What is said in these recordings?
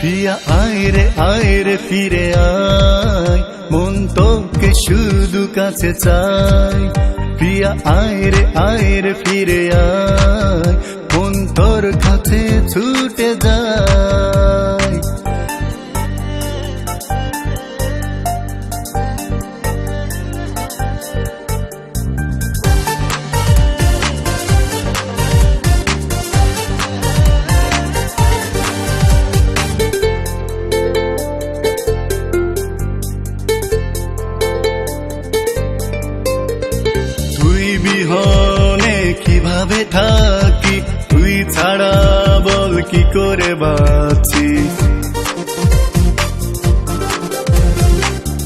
প্রিয়া আয়রে আয়রে আয় ফিরে আয়। মন তোকে শুধু কাছে চাই। প্রিয়া আয়রে আয়রে আয় ফিরে আয়। মন তোর কাছে ছুটে বিহনে কীভাবে থাকি? তুই ছাড়া বল কি করে বাঁচি?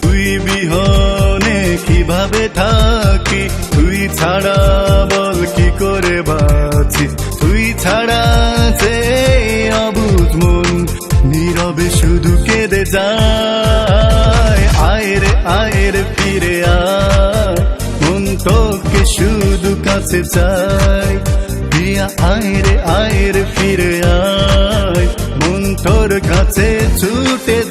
তুই বিহনে কীভাবে থাকি? তুই ছাড়া বল কি করে বাঁচি? তুই ছাড়া যে অবুঝ মন, নীরবে শুধু কেঁদে যায়। আয়ের রে, আয় ফিরে মন তোকে শুধু কাছে চাই। প্রিয়া আয় রে আয় রে ফিরে আয়। মন তোর কাছে ছুটে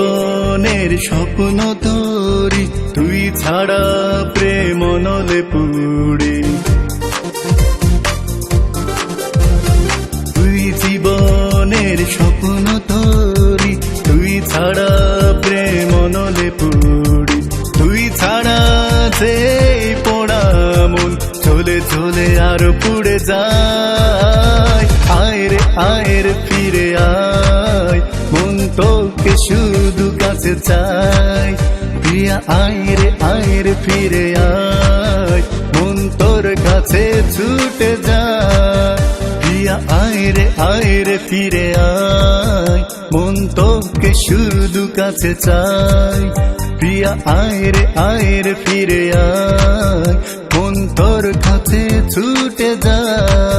জীবনের স্বপ্ন তোরি, তুই ছাড়া প্রেম নলে পুড়ি। তুই জীবনের স্বপ্ন তোরি, তুই ছাড়া প্রেম নলে পুড়ি। তুই ছাড়া যে পোড়া মন চলে চলে আর পুড়ে যায়। আয় রে ফিরে আয়। মন তোকে শুধু কাছে চাই। প্রিয়া আয় রে আয় রে, ফিরে আয়। মন তোর কাছে ছুটে যায়। প্রিয়া আয় রে, আয় ফিরে আয়। মন তোকে শুধু কাছে চাই। প্রিয়া আয় রে আয় রে, ফিরে আয়। মন তোর কাছে ছুটে যায়।